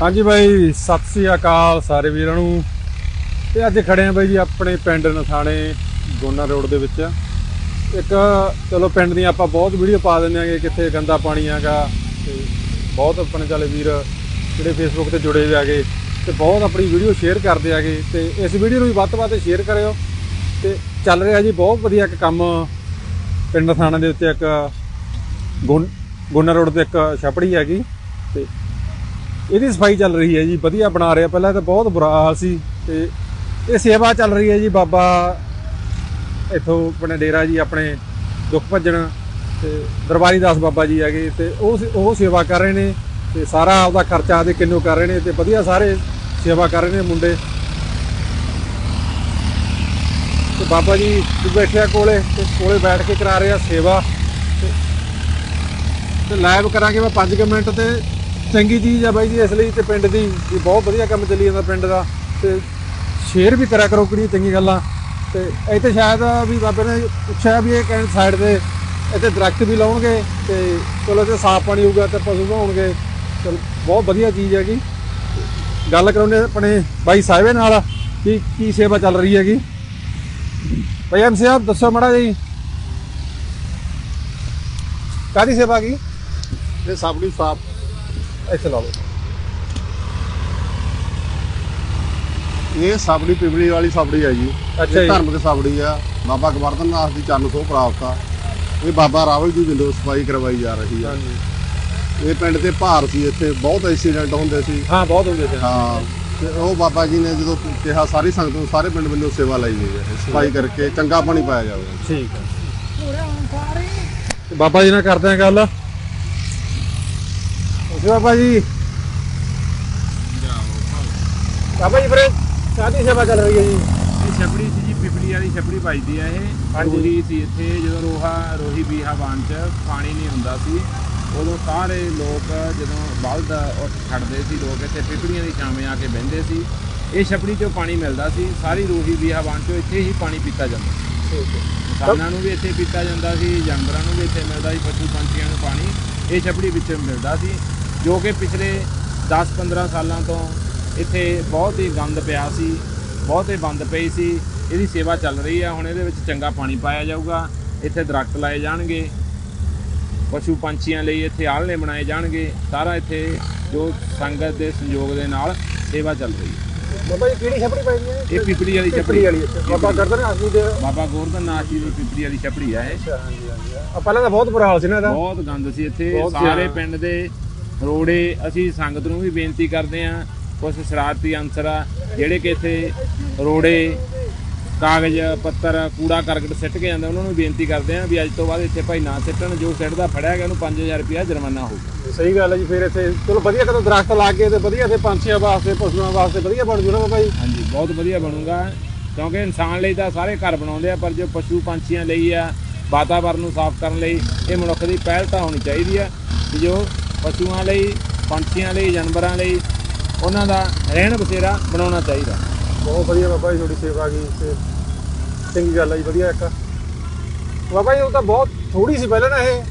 ਹਾਂਜੀ ਬਾਈ, ਸਤਿ ਸ੍ਰੀ ਅਕਾਲ ਸਾਰੇ ਵੀਰਾਂ ਨੂੰ। ਤੇ ਅੱਜ ਖੜੇ ਆ ਬਾਈ ਜੀ ਆਪਣੇ ਪਿੰਡ ਨਥਾਣੇ ਗੋਨਾ ਰੋਡ ਦੇ ਵਿੱਚ। ਇੱਕ, ਚਲੋ ਪਿੰਡ ਦੀਆਂ ਆਪਾਂ ਬਹੁਤ ਵੀਡੀਓ ਪਾ ਦਿੰਦੇ ਆਂਗੇ ਕਿੱਥੇ ਗੰਦਾ ਪਾਣੀ ਆਗਾ ਤੇ ਬਹੁਤ ਆਪਣੇ ਚਾਲੇ ਵੀਰ ਜਿਹੜੇ ਫੇਸਬੁੱਕ ਤੇ ਜੁੜੇ ਹੋਏ ਆਗੇ ਤੇ ਬਹੁਤ ਆਪਣੀ ਵੀਡੀਓ ਸ਼ੇਅਰ ਕਰਦੇ ਆਗੇ ਤੇ ਇਸ ਵੀਡੀਓ ਨੂੰ ਵੀ ਵੱਧ ਤੋਂ ਵੱਧ ਸ਼ੇਅਰ ਕਰਿਓ। ਤੇ ਚੱਲ ਰਿਹਾ ਜੀ ਬਹੁਤ ਵਧੀਆ ਇੱਕ ਕੰਮ ਪਿੰਡ ਨਥਾਣਾ ਦੇ ਉੱਤੇ ਇੱਕ ਗੋਨ- ਗੋਨਾ ਰੋਡ ਤੇ ਇੱਕ ਛਪੜੀ ਹੈਗੀ। ਤੇ ਇਹਦੀ ਸਫ਼ਾਈ ਚੱਲ ਰਹੀ ਹੈ ਜੀ, ਵਧੀਆ ਬਣਾ ਰਿਹਾ। ਪਹਿਲਾਂ ਤਾਂ ਬਹੁਤ ਬੁਰਾ ਹਾਲ ਸੀ ਤੇ ਇਹ ਸੇਵਾ ਚੱਲ ਰਹੀ ਹੈ ਜੀ, ਬਾਬਾ ਇੱਥੋਂ ਆਪਣੇ ਡੇਰਾ ਜੀ, ਆਪਣੇ ਦੁੱਖ ਭੱਜਣ ਤੇ ਦਰਬਾਰੀ ਦਾਸ ਬਾਬਾ ਜੀ ਹੈਗੇ ਤੇ ਉਹ ਉਹ ਸੇਵਾ ਕਰ ਰਹੇ ਨੇ ਤੇ ਸਾਰਾ ਆਪਦਾ ਖਰਚਾ ਦੇ ਕਿੰਨੂ ਕਰ ਰਹੇ ਨੇ ਤੇ ਵਧੀਆ ਸਾਰੇ ਸੇਵਾ ਕਰ ਰਹੇ ਨੇ ਮੁੰਡੇ। ਤੇ ਬਾਬਾ ਜੀ ਬੈਠਿਆ ਕੋਲੇ ਤੇ ਕੋਲੇ ਬੈਠ ਕੇ ਕਰਾ ਰਹੇ ਆ ਸੇਵਾ ਤੇ ਤੇ ਲਾਈਵ ਕਰਾਂਗੇ ਮੈਂ 5 ਮਿੰਟ ਤੇ। ਚੰਗੀ ਚੀਜ਼ ਆ ਬਾਈ ਜੀ, ਇਸ ਲਈ ਤੇ ਪਿੰਡ ਦੀ ਵੀ ਬਹੁਤ ਵਧੀਆ ਕੰਮ ਚੱਲੀ ਜਾਂਦਾ ਪਿੰਡ ਦਾ। ਤੇ ਸ਼ੇਅਰ ਵੀ ਕਰਿਆ ਕਰੋ ਕਿਹੜੀ ਚੰਗੀ ਗੱਲਾਂ ਤੇ ਇੱਥੇ ਸ਼ਾਇਦ ਵੀ ਬਾਬੇ ਨੇ ਪੁੱਛਿਆ ਵੀ ਇਹ ਕਹਿੰਦੇ ਸਾਈਡ ਤੇ ਇੱਥੇ ਦਰਖਤ ਵੀ ਲਾਉਣਗੇ ਤੇ ਚਲੋ ਤੇ ਸਾਫ਼ ਪਾਣੀ ਹੋਊਗਾ ਤੇ ਪਸ਼ੂ ਨਹਾਉਣਗੇ। ਚਲ, ਬਹੁਤ ਵਧੀਆ ਚੀਜ਼ ਹੈਗੀ। ਗੱਲ ਕਰਾਉਂਦੇ ਆਪਣੇ ਬਾਈ ਸਾਹਿਬੇ ਨਾਲ ਕੀ ਕੀ ਸੇਵਾ ਚੱਲ ਰਹੀ ਹੈਗੀ। ਭਾਈ ਐਮ ਸਾਹਿਬ, ਦੱਸੋ ਮੜਾ ਜੀ। ਕਾਦੀ ਸੇਵਾ ਕੀ ਇਹ ਸਾਬੜੀ ਸਾਫ਼ ਇੱਥੇ ਲਾ ਲਓ। ਇਹ ਸਾਬੜੀ ਪਿਬਲੀ ਵਾਲੀ ਸਾਬੜੀ ਆ ਜੀ। ਅੱਛਾ ਇਹ ਜੀ। ਧਰਮਕ ਸਾਬੜੀ ਆ। ਬਾਬਾ ਗਵਰਧਨ ਨਾਥ ਦੀ ਚਰਨ ਤੋਂ ਪ੍ਰਾਪਤ ਆ। ਇਹ ਬਾਬਾ ਰਾਵਲ ਜੀ ਵੱਲੋਂ ਸਫ਼ਾਈ ਕਰਵਾਈ ਜਾ ਰਹੀ ਆ। ਇਹ ਪਿੰਡ ਤੇ ਭਾਰ ਸੀ ਇੱਥੇ। ਬਹੁਤ ਐਕਸੀਡੈਂਟ ਹੁੰਦੇ ਸੀ। ਹਾਂ ਬਹੁਤ ਹੁੰਦੇ ਸੀ। ਹਾਂ। ਤੇ ਉਹ ਬਾਬਾ ਜੀ ਨੇ ਜਦੋਂ ਕਿਹਾ ਸਾਰੀ ਸੰਗਤ ਨੂੰ ਸਾਰੇ ਪਿੰਡ ਵੱਲੋਂ ਸੇਵਾ ਲਈ ਗਈ ਹੈ ਸਫ਼ਾਈ ਕਰਕੇ ਚੰਗਾ ਪਾਣੀ ਪਾਇਆ ਜਾਵੇ। ਠੀਕ ਹੈ ਬਾਬਾ ਜੀ ਨਾਲ ਕਰਦੇ ਆ ਗੱਲ। ਜੀ ਬਾਬਾ ਜੀ। ਬਾਬਾ ਜੀ ਫਿਰ ਕਾਦੀ ਸੇਵਾ ਚੱਲ ਰਹੀ ਹੈ ਜੀ। ਇਹ ਛਪੜੀ ਸੀ ਜੀ ਪਿਪਲੀ ਵਾਲੀ ਛਪੜੀ ਵੱਜਦੀ ਆ ਇਹ। ਹਾਂਜੀ। ਰੋਹੀ ਸੀ ਇੱਥੇ ਜਦੋਂ ਰੋਹਾ ਰੋਹੀ ਬੀਹਾ ਬਾਨ ਚ ਪਾਣੀ ਨਹੀਂ ਹੁੰਦਾ ਸੀ ਉਦੋਂ ਸਾਰੇ ਲੋਕ ਜਦੋਂ ਬਲਦ ਉੱਠ ਖੜਦੇ ਸੀ ਲੋਕ ਇੱਥੇ ਪਿਪਲੀਆਂ ਦੀ ਛਾਵੇਂ ਆ ਕੇ ਬਹਿੰਦੇ ਸੀ। ਇਹ ਛਪੜੀ ਚੋਂ ਪਾਣੀ ਮਿਲਦਾ ਸੀ ਸਾਰੀ ਰੋਹੀ ਬੀਹਾ ਬਾਨ ਚੋਂ ਇੱਥੇ ਹੀ ਪਾਣੀ ਪੀਤਾ ਜਾਂਦਾ। ਠੀਕ ਹੈ। ਇਨਸਾਨਾਂ ਨੂੰ ਵੀ ਇੱਥੇ ਪੀਤਾ ਜਾਂਦਾ ਸੀ ਜਾਨਵਰਾਂ ਨੂੰ ਵੀ ਇੱਥੇ ਮਿਲਦਾ ਸੀ ਪਸ਼ੂ ਪੰਛੀਆਂ ਨੂੰ ਪਾਣੀ। ਇਹ ਛਪੜੀ ਵਿੱਚ ਮਿਲਦਾ ਸੀ। ਜੋ ਕਿ ਪਿਛਲੇ 10-15 ਸਾਲਾਂ ਤੋਂ ਇੱਥੇ ਬਹੁਤ ਹੀ ਗੰਦ ਪਿਆ ਸੀ ਬਹੁਤ ਹੀ ਬੰਦ ਪਈ ਸੀ। ਇਹਦੀ ਸੇਵਾ ਚੱਲ ਰਹੀ ਆ ਹੁਣ ਇਹਦੇ ਵਿੱਚ ਚੰਗਾ ਪਾਣੀ ਪਾਇਆ ਜਾਊਗਾ। ਇੱਥੇ ਦਰਖਤ ਲਾਏ ਜਾਣਗੇ। ਪਸ਼ੂ ਪੰਛੀਆਂ ਲਈ ਇੱਥੇ ਆਲਣੇ ਬਣਾਏ ਜਾਣਗੇ। ਸਾਰਾ ਇੱਥੇ ਜੋ ਸੰਗਤ ਦੇ ਸੰਯੋਗ ਦੇ ਨਾਲ ਸੇਵਾ ਚੱਲ ਰਹੀ ਹੈ। ਬਾਬਾ ਜੀ ਕਿਹੜੀ ਛਪੜੀ ਪਾਈ ਹੈ? ਇਹ ਪਿਪਲੀ ਵਾਲੀ ਛਪੜੀ। ਵਾਲੀ ਬਾਬਾ ਗਰਦਨ ਆਸੂ ਦੇ। ਬਾਬਾ ਗੋਰਧਨ ਨਾਥ ਜੀ ਦੀ ਪਿਪਲੀ ਵਾਲੀ ਛਪੜੀ ਆ ਇਹ। ਅੱਛਾ ਹਾਂਜੀ ਹਾਂਜੀ। ਆ ਪਹਿਲਾਂ ਤਾਂ ਬਹੁਤ ਬੁਰਾ ਹਾਲ ਸੀ ਨਾ ਇਹਦਾ। ਬਹੁਤ ਗੰਦ ਸੀ ਇੱਥੇ। ਸਾਰੇ। ਪਿੰਡ ਦੇ ਰੋੜੇ ਅਸੀਂ ਸੰਗਤ ਨੂੰ ਵੀ ਬੇਨਤੀ ਕਰਦੇ ਆਂ ਕੁਝ ਸ਼ਰਾਰਤੀ ਅਨਸਰ ਆ ਜਿਹੜੇ ਕਿ ਇੱਥੇ ਰੋੜੇ ਕਾਗਜ਼ ਪੱਤਰ ਕੂੜਾ ਕਰਕਟ ਸਿੱਟ ਕੇ ਜਾਂਦੇ ਉਹਨਾਂ ਨੂੰ ਬੇਨਤੀ ਕਰਦੇ ਆਂ ਵੀ ਅੱਜ ਤੋਂ ਬਾਅਦ ਇੱਥੇ ਭਾਈ ਨਾ ਸਿੱਟਣ ਜੋ ਸਿੱਟਦਾ ਫੜਿਆ ਗਿਆ ਉਹਨੂੰ 5000 ਰੁਪਇਆ ਜੁਰਮਾਨਾ ਹੋਊਗਾ ਸਹੀ ਗੱਲ ਹੈ ਜੀ ਫਿਰ ਇੱਥੇ ਚਲੋ ਵਧੀਆ ਕਦੋਂ ਦਰਖਤ ਲਾ ਕੇ ਤੇ ਵਧੀਆ ਤੇ ਪੰਛੀਆਂ ਵਾਸਤੇ ਪਸ਼ੂਆਂ ਵਾਸਤੇ ਵਧੀਆ ਬਣ ਜੂ ਨਾ ਬਾਬਾ ਜੀ। ਹਾਂਜੀ ਬਹੁਤ ਵਧੀਆ ਬਣੂਗਾ ਕਿਉਂਕਿ ਇਨਸਾਨ ਲਈ ਤਾਂ ਸਾਰੇ ਘਰ ਬਣਾਉਂਦੇ ਆ ਪਰ ਜੋ ਪਸ਼ੂ ਪੰਛੀਆਂ ਲਈ ਆ ਵਾਤਾਵਰਨ ਨੂੰ ਸਾਫ਼ ਕਰਨ ਲਈ ਇਹ ਮਨੁੱਖ ਦੀ ਪਹਿਲ ਤਾਂ ਹੋਣੀ ਚਾਹੀਦੀ ਆ ਕਿ ਜੋ ਪਸ਼ੂਆਂ ਲਈ ਪੰਛੀਆਂ ਲਈ ਜਾਨਵਰਾਂ ਲਈ ਉਹਨਾਂ ਦਾ ਰਹਿਣ ਬਸੇਰਾ ਬਣਾਉਣਾ ਚਾਹੀਦਾ। ਬਹੁਤ ਵਧੀਆ ਬਾਬਾ ਜੀ ਤੁਹਾਡੀ ਸੇਵਾ ਗਈ ਤੇ ਚੰਗੀ ਗੱਲ ਜੀ ਵਧੀਆ ਇੱਕ। ਬਾਬਾ ਜੀ ਉਹ ਤਾਂ ਬਹੁਤ ਥੋੜੀ ਸੀ ਪਹਿਲਾਂ ਨਾ ਇਹ।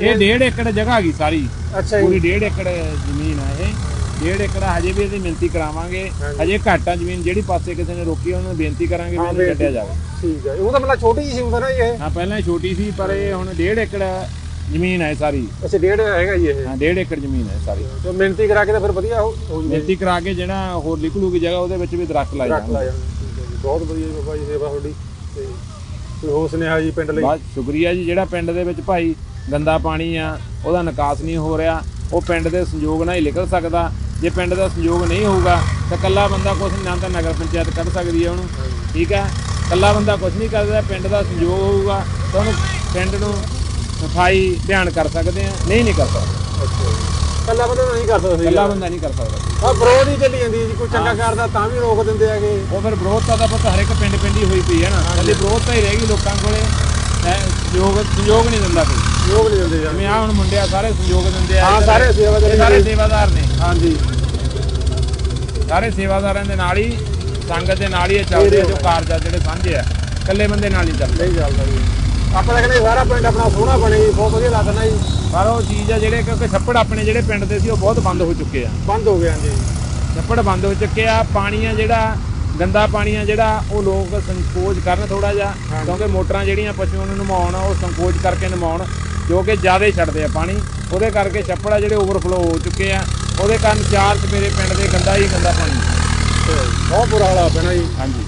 ਇਹ ਡੇਢ ਏਕੜ ਜਗ੍ਹਾ ਹੈਗੀ ਸਾਰੀ। ਅੱਛਾ ਪੂਰੀ ਜੀ ਡੇਢ ਏਕੜ ਜ਼ਮੀਨ ਆ ਇਹ। ਡੇਢ ਏਕੜ ਆ, ਹਜੇ ਵੀ ਇਹਦੀ ਮਿਹਨਤੀ ਕਰਾਵਾਂਗੇ। ਹਾਂਜੀ। ਘੱਟ ਆ ਜ਼ਮੀਨ ਜਿਹੜੀ ਪਾਸੇ ਕਿਸੇ ਨੇ ਰੋਕੀ ਉਹਨੂੰ ਬੇਨਤੀ ਕਰਾਂਗੇ ਵੀ ਇਹਨੂੰ। ਛੱਡਿਆ ਜਾਵੇ। ਠੀਕ ਹੈ ਉਹ ਤਾਂ ਮਤਲਬ ਛੋਟੀ ਜਿਹੀ ਸੀ ਹੁੰਦਾ ਨਾ ਜੀ ਇਹ। ਹਾਂ ਪਹਿਲਾਂ ਛੋਟੀ ਸੀ ਪਰ ਇਹ ਹੁਣ ਡੇਢ ਏਕੜ ਜ਼ਮੀਨ ਹੈ ਸਾਰੀ। ਅੱਛਾ ਡੇਢ ਹੈਗਾ ਜੀ ਇਹ। ਹਾਂ ਡੇਢ ਏਕੜ ਜ਼ਮੀਨ ਹੈ ਸਾਰੀ। ਜੋ ਮਿਹਨਤੀ ਕਰਾ ਕੇ ਤਾਂ ਫਿਰ ਵਧੀਆ ਹੋ ਹੋ ਜੂਗਾ। ਮਿਹਨਤੀ ਕਰਾ ਕੇ ਜਿਹੜਾ ਹੋਰ ਨਿਕਲੂਗੀ ਜਗ੍ਹਾ ਉਹਦੇ ਵਿੱਚ ਵੀ ਦਰਖਤ ਲਾਏ ਰੱਖ ਲਾ ਜਾਣਗੇ। ਜਾਣਾ ਠੀਕ ਹੈ ਜੀ। ਬਹੁਤ ਵਧੀਆ ਜੀ ਬਾਬਾ ਜੀ ਸੇਵਾ ਤੁਹਾਡੀ। ਤੇ ਕੋਈ ਹੋਰ ਸੁਨੇਹਾ ਜੀ ਪਿੰਡ ਲਈ? ਬਹੁਤ ਸ਼ੁਕਰੀਆ ਜੀ ਜਿਹੜਾ ਪਿੰਡ ਦੇ ਵਿੱਚ ਭਾਈ ਗੰਦਾ ਪਾਣੀ ਆ ਉਹਦਾ ਨਿਕਾਸ ਨਹੀਂ ਹੋ ਰਿਹਾ। ਉਹ ਪਿੰਡ ਦੇ ਸੰਯੋਗ ਨਾਲ ਹੀ ਨਿਕਲ ਸਕਦਾ। ਜੇ ਪਿੰਡ ਦਾ ਸੰਯੋਗ ਨਹੀਂ ਹੋਊਗਾ ਤਾਂ ਕੱਲਾ ਬੰਦਾ ਕੁਝ ਨਹੀਂ ਨਾ ਤਾਂ ਨਗਰ ਪੰਚਾਇਤ ਕੱਢ ਸਕਦੀ ਹੈ ਉਹਨੂੰ। ਠੀਕ ਹੈ? ਕੱਲਾ ਬੰਦਾ ਕੁਝ ਨਹੀਂ ਕਰਦਾ ਪਿੰਡ ਦਾ ਸੰਯੋਗ ਹੋਊਗਾ ਤਾਂ ਉਹਨੂੰ ਪਿੰਡ ਨੂੰ ਸਫ਼ਾਈ ਧਿਆਨ ਕਰ ਸਕਦੇ ਆ ਨਹੀਂ ਨਹੀਂ ਕਰ ਸਕਦਾ। ਅੱਛਾ ਕੱਲਾ ਬੰਦਾ ਤਾਂ ਨਹੀਂ ਕਰ ਸਕਦਾ ਕੱਲਾ ਬੰਦਾ ਨਹੀਂ ਕਰ ਸਕਦਾ ਆ ਵਿਰੋਧ ਹੀ ਚੱਲੀ ਜਾਂਦੀ ਹੈ ਜੀ ਕੋਈ ਚੰਗਾ ਕਰਦਾ ਤਾਂ ਵੀ ਰੋਕ ਦਿੰਦੇ ਹੈਗੇ। ਉਹ ਫਿਰ ਵਿਰੋਧਤਾ ਦਾ ਪਤਾ ਹਰ ਇੱਕ ਪਿੰਡ ਪਿੰਡ ਹੀ ਹੋਈ ਪਈ ਹੈ ਨਾ। ਕਦੇ ਵਿਰੋਧਤਾ ਹੀ ਰਹੇਗੀ ਲੋਕਾਂ ਕੋਲੇ। ਐ ਸੰਯੋਗ ਸੰਯੋਗ ਨਹੀਂ ਦਿੰਦਾ ਕੋਈ। ਯੋਗ ਨਹੀਂ ਦਿੰਦੇ ਯਾਰ। ਜਿਵੇਂ ਆ ਹੁਣ ਮੁੰਡਿਆ ਸਾਰੇ ਸੰਯੋਗ ਦਿੰਦੇ ਆ ਹਾਂ। ਸਾਰੇ ਸੇਵਾਦਾਰ ਇਹ ਸਾਰੇ ਸੇਵਾਦਾਰ ਨੇ। ਹਾਂਜੀ। ਸਾਰੇ ਸੇਵਾਦਾਰਾਂ ਦੇ ਨਾਲ ਹੀ ਸੰਗਤ ਦੇ ਨਾਲ ਹੀ ਇਹ ਚੱਲਦੇ ਆ ਜੋ ਕਾਰਜ ਆ ਜਿਹੜੇ ਸਾਂਝੇ ਆ। ਇਕੱਲੇ ਬੰਦੇ ਨਾਲ ਨਹੀਂ ਚੱਲਦੇ ਨਹੀਂ ਚੱਲਦਾ ਜੀ। ਆਪਾਂ ਤਾਂ ਕਹਿੰਦੇ ਸਾਰਾ ਪਿੰਡ ਆਪਣਾ ਸੋਹਣਾ ਬਣੇ ਜੀ ਬਹੁਤ ਵਧੀਆ ਲੱਗਦਾ ਨਾ ਜੀ। ਪਰ ਉਹ ਚੀਜ਼ ਆ ਜਿਹੜੇ ਕਿਉਂਕਿ ਛੱਪੜ ਆਪਣੇ ਜਿਹੜੇ ਪਿੰਡ ਦੇ ਸੀ ਉਹ ਬਹੁਤ ਬੰਦ ਹੋ ਚੁੱਕੇ ਆ। ਬੰਦ ਹੋ ਗਿਆ ਜੀ। ਛੱਪੜ ਬੰਦ ਹੋ ਚੁੱਕੇ ਆ ਪਾਣੀ ਆ ਜਿਹੜਾ ਗੰਦਾ ਪਾਣੀ ਆ ਜਿਹੜਾ ਉਹ ਲੋਕ ਸੰਕੋਚ ਕਰਨ ਥੋੜਾ ਜਿਹਾ ਕਿਉਂਕਿ ਮੋਟਰਾਂ ਜਿਹੜੀਆਂ ਪਸ਼ੂਆਂ ਨੂੰ ਨਮਾਉਣ ਉਹ ਸੰਕੋਚ ਕਰਕੇ ਨਮਾਉਣ ਜੋ ਕਿ ਜ਼ਿਆਦਾ ਛੱਡਦੇ ਆ ਪਾਣੀ। ਉਹਦੇ ਕਰਕੇ ਛੱਪੜ ਆ ਜਿਹੜੇ ਓਵਰਫਲੋ ਹੋ ਚੁੱਕੇ ਆ। ਉਹਦੇ ਕਾਰਨ ਚਾਰ ਚਪੇਰੇ ਪਿੰਡ ਦੇ ਗੰਦਾ ਹੀ ਗੰਦਾ ਪਾਣੀ। ਬਹੁਤ ਬੁਰਾ ਹਾਲ ਆ ਪੈਣਾ ਜੀ। ਹਾਂਜੀ।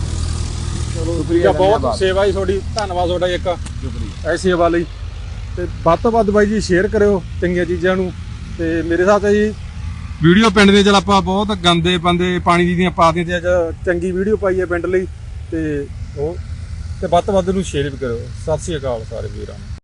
ਸ਼ੁਕਰੀਆ, ਬਹੁਤ। ਸੇਵਾ ਜੀ ਤੁਹਾਡੀ ਧੰਨਵਾਦ ਤੁਹਾਡਾ ਇੱਕ ਸ਼ੁਕਰੀਆ। ਐਸੀ ਸੇਵਾ ਲਈ। ਤੇ ਵੱਧ ਤੋਂ ਵੱਧ ਬਾਈ ਜੀ ਸ਼ੇਅਰ ਕਰਿਓ ਚੰਗੀਆਂ ਚੀਜ਼ਾਂ ਨੂੰ। ਤੇ ਮੇਰੇ ਤੇ ਜੀ ਵੀਡੀਓ ਪਿੰਡ ਦੇ ਚਲ ਆਪਾਂ ਬਹੁਤ ਗੰਦੇ ਬੰਦੇ ਪਾਣੀ ਦੀਆਂ ਪਾ ਦੀਆਂ ਤੇ ਅੱਜ ਚੰਗੀ ਵੀਡੀਓ ਪਾਈ ਹੈ ਪਿੰਡ ਲਈ। ਤੇ ਉਹ ਤੇ ਵੱਧ ਤੋਂ ਵੱਧ ਨੂੰ ਸ਼ੇਅਰ ਵੀ ਕਰਿਓ। ਸਤਿ ਸ੍ਰੀ ਅਕਾਲ ਸਾਰੇ ਵੀਰਾਂ ਨੂੰ।